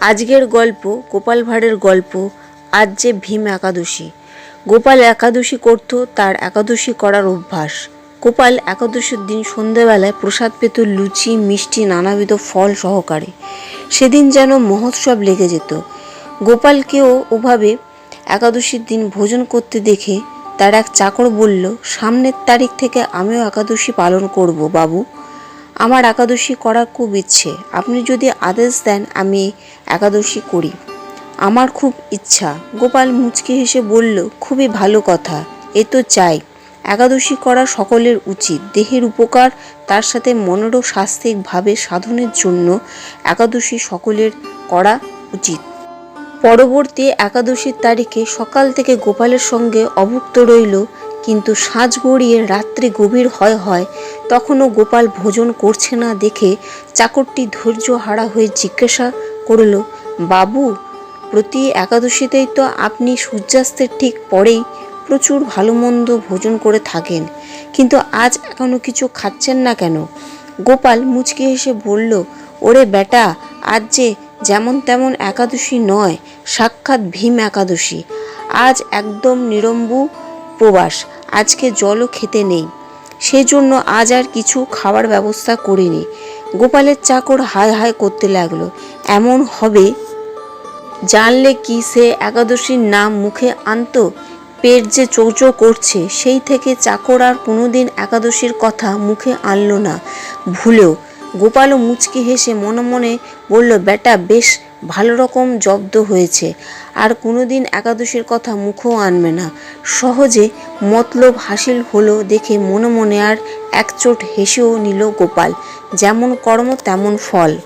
আজকের গল্প, গোপাল ভাঁড়ের গল্প, আজ যে ভীম একাদশী। গোপাল একাদশী করত তার একাদশী করার অভ্যাস। গোপাল একাদশীর দিন সন্ধেবেলায় প্রসাদ পেত লুচি, মিষ্টি, নানাবিধ ফল সহকারে। সেদিন যেন মহোৎসব লেগে যেত। গোপালকেও ওভাবে একাদশীর দিন ভোজন করতে দেখে তার এক চাকর বলল, সামনের তারিখ থেকে আমিও একাদশী পালন করব, বাবু। আমার একাদশী করার খুব ইচ্ছে। আপনি যদি আদেশ দেন, আমি একাদশী করি। আমার খুব ইচ্ছা। গোপাল মুচকি হেসে বলল, খুবই ভালো কথা। এ তো চাই। একাদশী করা সকলের উচিত। দেহের উপকার, তার সাথে মনেরও স্বাস্থ্যিকভাবে সাধনের জন্য একাদশী সকলের করা উচিত। পরবর্তী একাদশীর তারিখে সকাল থেকে গোপালের সঙ্গে অভুক্ত রইল কিন্তু সাজ গড়িয়ে রাত্রি গভীর হয় হয়, তখনও গোপাল ভোজন করছে না দেখে চাকরটি ধৈর্য হারা হয়ে জিজ্ঞাসা করল, বাবু, প্রতি একাদশীতেই তো আপনি সূর্যাস্তের ঠিক পরেই প্রচুর ভালো মন্দ ভোজন করে থাকেন, কিন্তু আজ এখনও কিছু খাচ্ছেন না কেন? গোপাল মুচকি হেসে বলল, ওরে বেটা, আজ যে যেমন তেমন একাদশী নয়, সাক্ষাৎ ভীম একাদশী। আজ একদম নিরম্বু প্রবাস আজকে জলও খেতে নেই। সেজন্য আজ আর কিছু খাবার ব্যবস্থা করিনি। গোপালের চাকর হায় হায় করতে লাগল। এমন হবে? জানলে কি সে একাদশীর নাম মুখে আনতো? পেট যে চৌচো করছে, সেই থেকে চাকর আর কোনোদিন একাদশীর কথা মুখে আনলো না। ভুলেও গোপালও মুচকি হেসে মনে মনে বলল, বেটা, বেশ, ভালো রকম জব্দ হয়েছে। আর কোনোদিন একাদশীর কথা মুখও আনবে না। সহজে মতলব হাসিল হলো দেখে মনে মনে আর একচোট হেসেও নিল গোপাল। যেমন কর্ম, তেমন ফল।